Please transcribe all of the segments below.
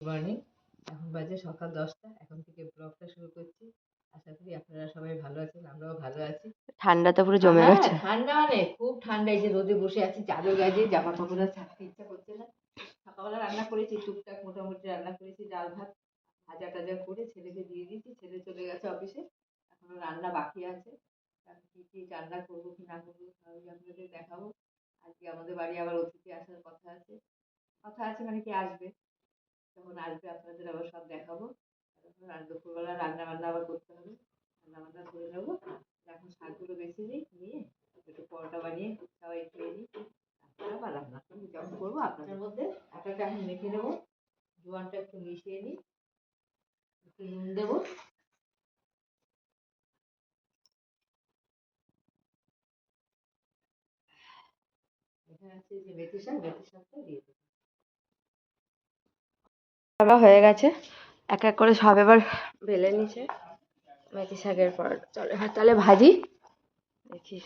Morning এখন বাজে সকাল দশটা। এখন থেকে ব্লগটা শুরু করছি। আশা করি আপনারা সবাই ভালো আছেন আমরাও ভালো আছি। ঠান্ডা তো পুরো জমে হ্যাঁ, গেছে। ঠান্ডা মানে খুব ঠান্ডা। এই যে রোদে বসে আছি চাদর গায়ে জামা কাপড় আর ছাড়তে ইচ্ছা করছে না। সকালবেলা রান্না করেছি টুকটাক মোটামুটি রান্না করেছি ডাল ভাত ভাজা টাজা করে ছেলেকে দিয়ে দিয়েছি। ছেলে চলে গেছে অফিসে। এখনও রান্না বাকি আছে। কি কি রান্না করব কি না করব তাহলে আপনাদের দেখাবো। আজকে আমাদের বাড়ি আবার অতিথি আসার কথা আছে। কথা আছে মানে কি আসবে? তখন আসবে আপনাদের আবার সব দেখাবো। তখন আর দুপুরবেলা রান্না বান্না আবার করতে হবে। রান্না বান্না করে নেব। এখন শাকগুলো বেছে নিই, নিয়ে একটু পরোটা বানিয়ে সবাই খেয়ে নিই। আবার রান্না যখন করব আপনাদের মধ্যে আটাটা এখন মেখে নেব। জোয়ানটা একটু মিশিয়ে নিই, একটু নুন দেবো। এখানে আছে যে মেথি শাক, মেথি শাকটা দিয়ে দেবো। খাওয়া হয়ে গেছে। এক এক করে সব এবার বেলে নিছে। মেথি শাকের পর চলো এবার তাহলে ভাজি। দেখি।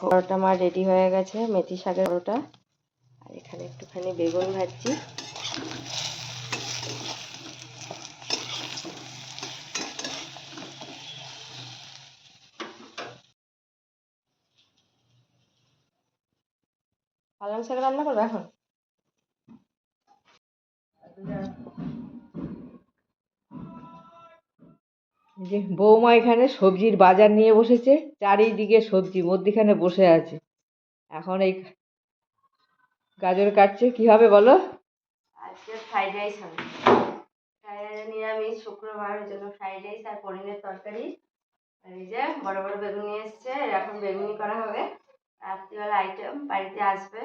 পরোটা আমার রেডি হয়ে গেছে, মেথি শাকের পরোটা। আর এখানে একটুখানি বেগুন ভাজছি। পালং শাক রান্না করব এখন? যে বৌমা এখানে সবজির বাজার নিয়ে বসেছে, চারিদিকে সবজি মধ্যিখানে বসে আছে। এখন এই গাজর কাটছে, কি হবে বলো? আজকে ফ্রাইড রাইস হবে। ফ্রাইড রাইস নিরামিষ শুক্রবার ওই জন্য ফ্রাইড রাইস আর পনিরের তরকারি। আর এই যে বড় বড় বেগুন নিয়ে এসছে এখন বেগুনি করা হবে। রাত্রিবেলা আইটেম বাড়িতে আসবে।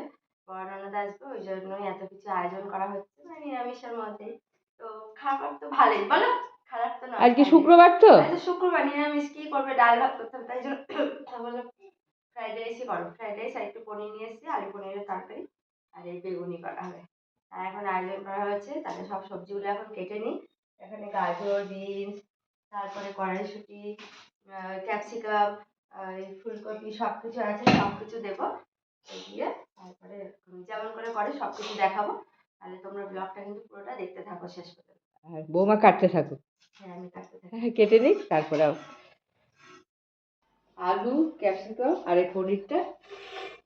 বড় ননদ আসবে ওই জন্যই এত কিছু আয়োজন করা হচ্ছে মানে নিরামিষের মধ্যেই। তো খাবার তো ভালোই বলো? খারাপ তো নয় আজকে শুক্রবার তো? আজকে শুক্রবার নিরামিষ কি করবে? ডাল ভাত করতে হবে তাই জন্য বলল ফ্রাইড রাইসই করো। ফ্রাইড রাইস আর একটু পনির নিয়ে এসেছি আলু পনিরের তরকারি আর এই বেগুনি করা হবে। আর এখন আয়োজন করা হয়েছে তাহলে সব সবজিগুলো এখন কেটে নিই। এখানে গাজর বিনস তারপরে কড়াইশুঁটি ক্যাপসিকাম ফুলকপি সব কিছু আছে সব কিছু দেবো। দিয়ে তারপরে যেমন করে করে সব কিছু দেখাবো। তাহলে তোমরা ব্লগটা কিন্তু পুরোটা দেখতে থাকো শেষ পর্যন্ত। আর বৌমা কাটতে থাকুক। হ্যাঁ আমি কাটতে থাকি। হ্যাঁ কেটে নিক তারপরে আলু ক্যাপসিকাম আর এই পনিরটা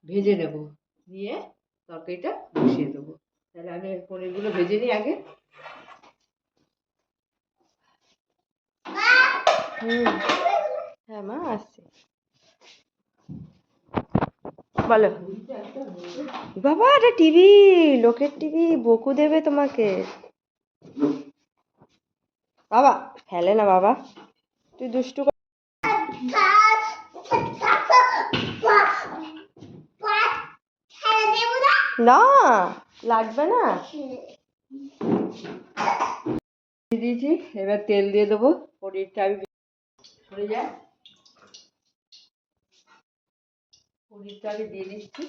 ভেজে নেব। নিয়ে তরকারিটা বসিয়ে দেবো। তাহলে আমি পনিরগুলো ভেজে নিই আগে। হুম। হ্যাঁ মা আসছি। বলো। বাবা, এটা টিভি, লোকের টিভি, বকু দেবে তোমাকে। বাবা, ফেলে না বাবা। তুই দুষ্টু না, লাগবে না। দিয়েছি, এবার তেল দিয়ে দেবো। পনিরটা আমি যায় পনিরটা আমি দিয়ে দিচ্ছি।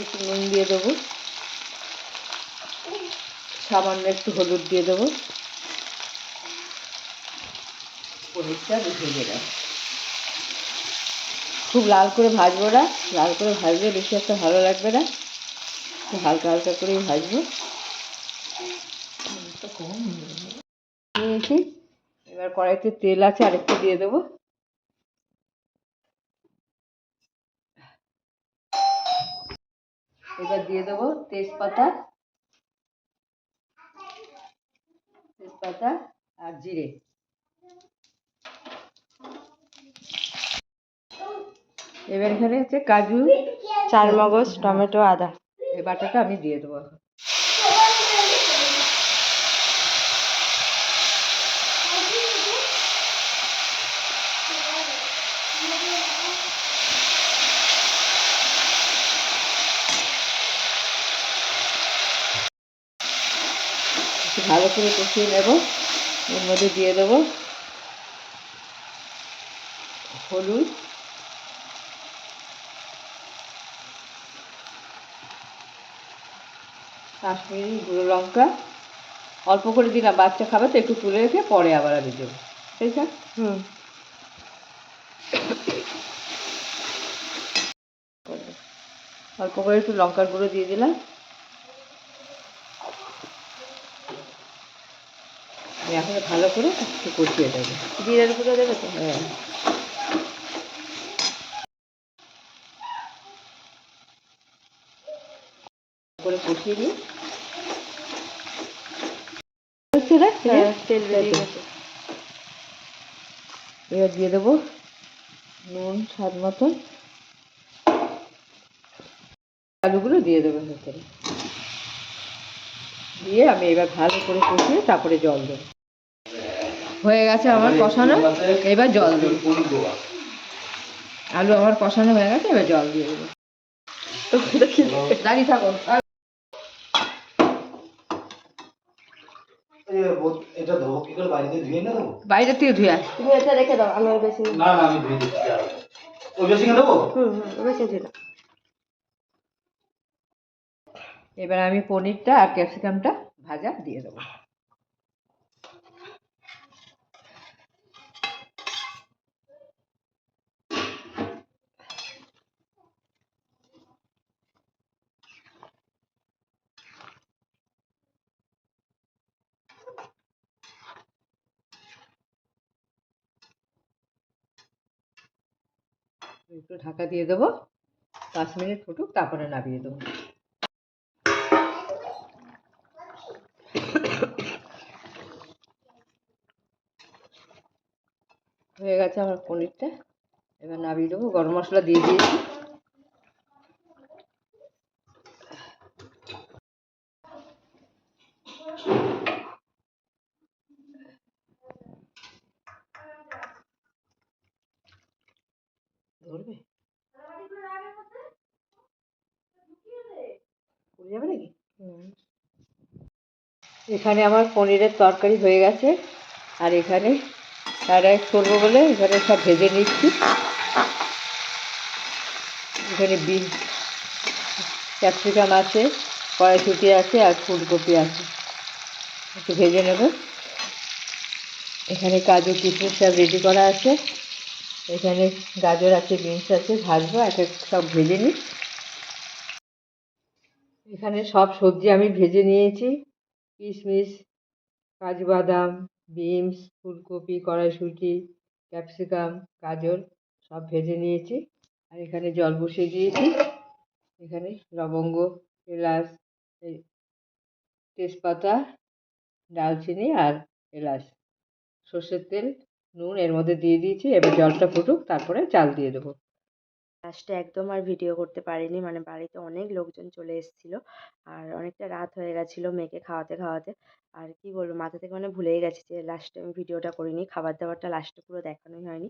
একটু নুন দিয়ে দেবো। সামান্য একটু হলুদ দিয়ে দেবো। পনিরটা ভেজে নেব। খুব লাল করে ভাজবো না। লাল করে ভাজলে বেশি একটা ভালো লাগবে না। একটু হালকা হালকা করেই ভাজবো। নিয়েছি। এবার কড়াইতে তেল আছে, আরেকটু দিয়ে দেবো। এবার দিয়ে দেবো তেজপাতা। তেজপাতা আর জিরে। এবার এখানে হচ্ছে কাজু চার মগজ টমেটো, আদা। এই বাটাটা আমি দিয়ে দেবো ভালো করে কষিয়ে নেব এর মধ্যে দিয়ে দেবো হলুদ। কাশ্মীরি গুঁড়ো লঙ্কা। অল্প করে দিলাম বাচ্চা খাবে তো একটু তুলে রেখে পরে আবার আমি দেবো। ঠিক আছে? হুম। অল্প করে একটু লঙ্কার গুঁড়ো দিয়ে দিলাম। এখন ভালো করে একটু কষিয়ে দেবো জিরের গুঁড়ো দেবে তো? হ্যাঁ। করে কষিয়ে রে হ্যাঁ। গেছে। এবার দিয়ে দেবো নুন স্বাদ মতন। আলুগুলো দিয়ে দেবো ভেতরে দিয়ে আমি এবার ভালো করে কষিয়ে তারপরে জল দেবো। হয়ে গেছে আমার কষানো। এবার জল দেবো। আলু আমার কষানো হয়ে গেছে এবার জল দিয়ে দেবো। দাঁড়িয়ে থাকো। এটা ধোবো কি করে বাড়িতে ধুয়ে না দেবো বাইরে থেকে ধুয়ে আস। এটা রেখে দাও আমি বেশি না না আমি ধুয়ে দিচ্ছি আর। ওই বেশি দেবো হুম হুম ওই বেশি দিলাম এবার আমি পনিরটা আর ক্যাপসিকামটা ভাজা দিয়ে দেবো একটু ঢাকা দিয়ে দেবো। পাঁচ মিনিট ফুটুক, তারপরে নামিয়ে দেবো। হয়ে গেছে আমার পনিরটা। এবার নামিয়ে দেবো। গরম মশলা দিয়ে দিয়েছি। এখানে আমার পনিরের তরকারি হয়ে গেছে, আর এখানে ফ্রাইড করব বলে এখানে সব ভেজে নিচ্ছি। এখানে বিন, ক্যাপসিকাম আছে, কড়াইশুটি আছে, আর ফুলকপি আছে। একটু ভেজে নেব। এখানে কাজু কিশমিশ সব রেডি করা আছে। এখানে গাজর আছে, বিনস আছে, ভাজবো, এক এক সব ভেজে নিই। এখানে সব সবজি আমি ভেজে নিয়েছি। কিশমিশ কাজু বাদাম বিনস, ফুলকপি, কড়াইশুঁটি, ক্যাপসিকাম, গাজর সব ভেজে নিয়েছি। আর এখানে জল বসিয়ে দিয়েছি। এখানে লবঙ্গ, এলাচ তেজপাতা, ডালচিনি আর এলাচ। সর্ষের তেল, নুন এর মধ্যে দিয়ে দিয়েছি। এবার জলটা ফুটুক, তারপরে চাল দিয়ে দেবো। লাস্টে একদম আর ভিডিও করতে পারিনি। মানে বাড়িতে অনেক লোকজন চলে এসেছিল। আর অনেকটা রাত হয়ে গেছিল মেয়েকে খাওয়াতে খাওয়াতে। আর কি বলব, মাথা থেকে মানে ভুলেই গেছি যে লাস্টে আমি ভিডিওটা করিনি। খাবার দাবারটা লাস্টে পুরো দেখানোই হয়নি।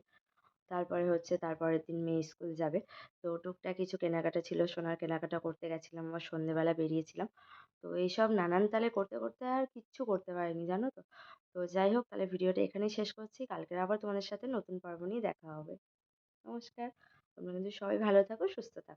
তারপরে হচ্ছে তারপরের দিন মেয়ে স্কুল যাবে। তো টুকটাক কিছু কেনাকাটা ছিল। সোনার কেনাকাটা করতে গেছিলাম আবার সন্ধেবেলা বেরিয়েছিলাম। তো এইসব নানান তালে করতে করতে আর কিচ্ছু করতে পারিনি, জানো তো? তো যাই হোক, তাহলে ভিডিওটা এখানেই শেষ করছি। কালকের আবার তোমাদের সাথে নতুন পর্ব নিয়ে দেখা হবে। নমস্কার। তোমরা কিন্তু সবাই ভালো থাকো সুস্থ থাকো।